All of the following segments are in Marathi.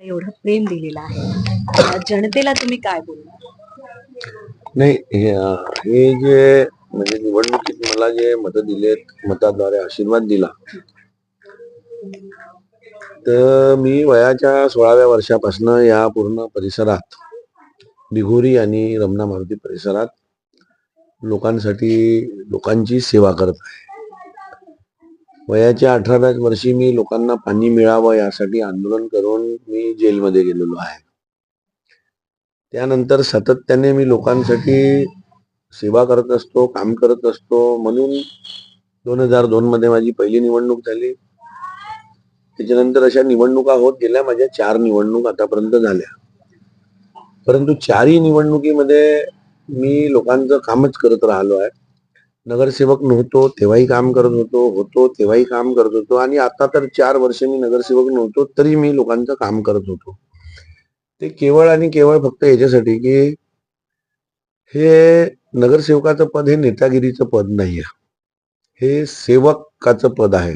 एवढं प्रेम दिलेलं आहे. जनतेला तुम्ही काय बोलणार? नाही हे हे जे म्हणजे निवडणुकीत मला जे मत दिलेत मताद्वारे आशीर्वाद दिला तर मी वयाच्या सोळाव्या वर्षापासून या पूर्ण परिसरात बिघोरी आणि रमणा मारुती परिसरात लोकांसाठी लोकांची सेवा करत आहे. वयाच्या अठराव्याच वर्षी मी लोकांना पाणी मिळावं यासाठी आंदोलन करून मी जेलमध्ये गेलेलो आहे. त्यानंतर सातत्याने मी लोकांसाठी सेवा करत असतो काम करत असतो म्हणून दोन हजार दोन मध्ये माझी पहिली निवडणूक झाली. त्याच्यानंतर अशा निवडणुका होत गेल्या माझ्या चार निवडणूक आतापर्यंत झाल्या. परंतु चारही निवडणुकीमध्ये मी लोकांचं कामच करत राहिलो आहे. नगरसेवक नव्हतो तेव्हाही काम करत होतो होतो तेव्हाही काम करत होतो. आणि आता तर चार वर्ष मी नगरसेवक नव्हतो तरी मी लोकांचं काम करत होतो. ते केवळ आणि केवळ फक्त याच्यासाठी की हे नगरसेवकाचं पद हे नेतागिरीचं पद नाही आहे हे सेवकाचं पद आहे.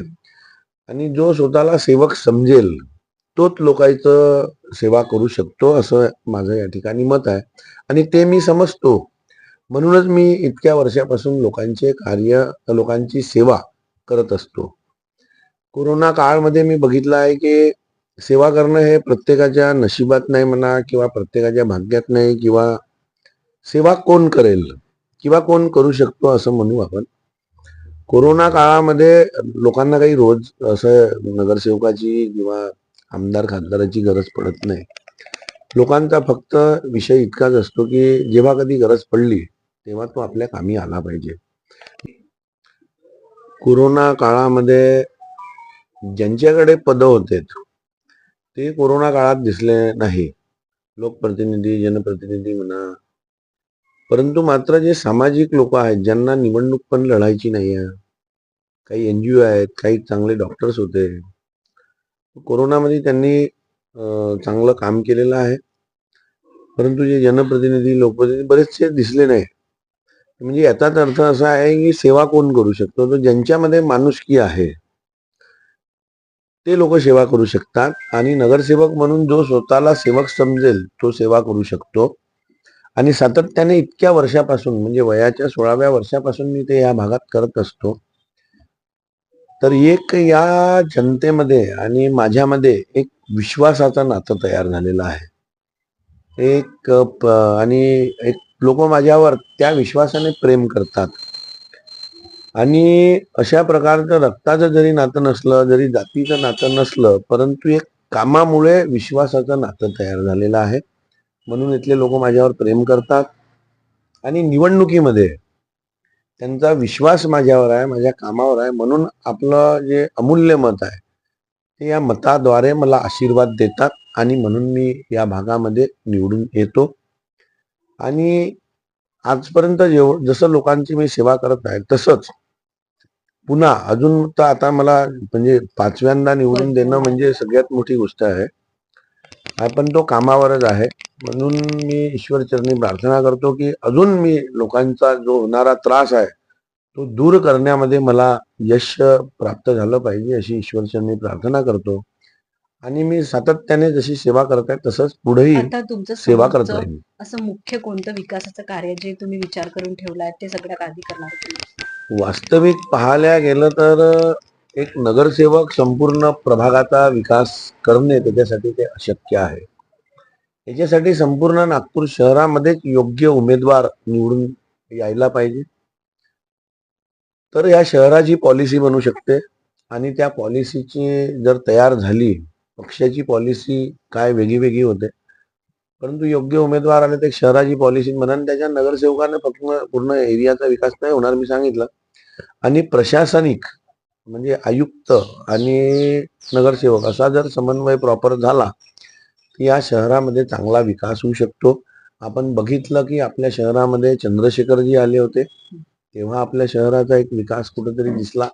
आणि जो स्वतःला सेवक समजेल तोच लोकांचं सेवा करू शकतो असं माझं या ठिकाणी मत आहे. आणि ते मी समजतो. म्हणूनच मी इतक्या वर्षापासून लोकांचे कार्य लोकांची सेवा करत असतो. कोरोना काळामध्ये मी बघितलं आहे की सेवा करणं हे प्रत्येकाच्या नशिबात नाही म्हणा किंवा प्रत्येकाच्या भाग्यात नाही किंवा सेवा कोण करेल किंवा कोण करू शकतो असं म्हणू आपण. कोरोना काळामध्ये लोकांना काही रोज असं नगरसेवकाची किंवा आमदार खासदाराची गरज पडत नाही. लोकांचा फक्त विषय इतकाच असतो की जेव्हा कधी गरज पडली तेव्हा तो आपल्या कामी आला पाहिजे. कोरोना काळामध्ये ज्यांच्याकडे पद होते ते कोरोना काळात दिसले नाही. लोकप्रतिनिधी जनप्रतिनिधी म्हणा. परंतु मात्र जे सामाजिक लोक आहेत ज्यांना निवडणूक पण लढायची नाही आहे. काही एनजीओ आहेत काही चांगले डॉक्टर्स होते. कोरोनामध्ये त्यांनी चांगलं काम केलेलं आहे. परंतु जे जनप्रतिनिधी लोकप्रतिनिधी बरेचसे दिसले नाही म्हणजे याचाच अर्थ असा आहे की सेवा कोण करू शकतो? तर ज्यांच्यामध्ये माणुसकी आहे ते लोक सेवा करू शकतात. आणि नगरसेवक म्हणून जो स्वतःला सेवक समजेल तो सेवा करू शकतो. आणि सातत्याने इतक्या वर्षापासून म्हणजे वयाच्या सोळाव्या वर्षापासून मी ते या भागात करत असतो. तर एक या जनतेमध्ये आणि माझ्यामध्ये एक विश्वासाचं नातं तयार झालेलं आहे. एक आणि एक लोक माझ्यावर त्या विश्वासाने प्रेम करतात. आणि अशा प्रकारचं रक्ताचं जरी नातं नसलं जरी जातीचं नातं नसलं परंतु एक कामामुळे विश्वासाचं नातं तयार झालेलं आहे. म्हणून इथले लोक माझ्यावर प्रेम करतात. आणि निवडणुकीमध्ये त्यांचा विश्वास माझ्यावर आहे माझ्या कामावर आहे. म्हणून आपलं जे अमूल्य मत आहे ते या मताद्वारे मला आशीर्वाद देतात. आणि म्हणून मी या भागामध्ये निवडून येतो. आणि आजपर्यंत जेव जसं लोकांची मी सेवा करत आहे तसंच पुन्हा अजून तर आता मला म्हणजे पाचव्यांदा निवडून देणं म्हणजे सगळ्यात मोठी गोष्ट आहे. पण तो कामावरच आहे. म्हणून मी ईश्वरचरणी प्रार्थना करतो की अजून मी लोकांचा जो होणारा त्रास आहे तो दूर करण्यामध्ये मला यश प्राप्त झालं पाहिजे अशी ईश्वरचरणी प्रार्थना करतो. आणि मी सातत्याने जशी सेवा करत आहे तसंच पुढेही आता तुमचं सेवा करत समोरचं असं मुख्य कोणतं विकासाचं कार्य जे तुम्ही विचार करून ठेवलाय ते सगळ्यात आधी करणार तुम्ही? वास्तविक पाहायला गेलं तर एक नगरसेवक संपूर्ण प्रभागाचा विकास करणे त्याच्यासाठी ते अशक्य आहे. याच्यासाठी संपूर्ण नागपूर शहरामध्येच योग्य उमेदवार निवडून यायला पाहिजे. तर या शहराची पॉलिसी बनू शकते आणि त्या पॉलिसीची जर तयार झाली पक्षाची पॉलिसी काय वेगळी वेगळी होते. परंतु योग्य उमेदवार आले ते शहराची पॉलिसी म्हणा त्याच्या नगरसेवकाने फक्त पूर्ण एरियाचा विकास नाही होणार मी सांगितलं. आणि प्रशासनिक म्हणजे आयुक्त आणि नगरसेवक असा जर समन्वय प्रॉपर झाला तर या शहरामध्ये चांगला विकास होऊ शकतो. आपण बघितलं की आपल्या शहरामध्ये चंद्रशेखरजी आले होते. तेव्हा आपल्या शहराचा एक विकास कुठेतरी दिसला.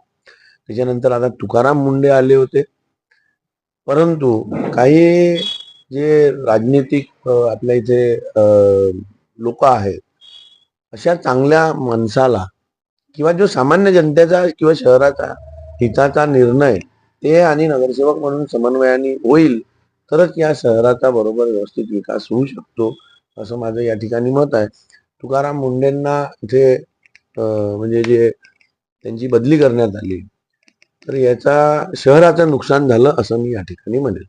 त्याच्यानंतर आता तुकाराम मुंडे आले होते. परंतु काही जे राजनीतिक आपल्या इथे लोक आहेत अशा चांगल्या माणसाला किंवा जो सामान्य जनतेचा किंवा शहराचा हिताचा निर्णय ते आणि नगरसेवक म्हणून समन्वयाने होईल तरच या शहराचा बरोबर व्यवस्थित विकास होऊ शकतो असं माझं या ठिकाणी मत आहे. तुकाराम मुंडेंना इथे म्हणजे जे त्यांची बदली करण्यात आली तर याचा शहराचं नुकसान झालं असं मी या ठिकाणी म्हणेल.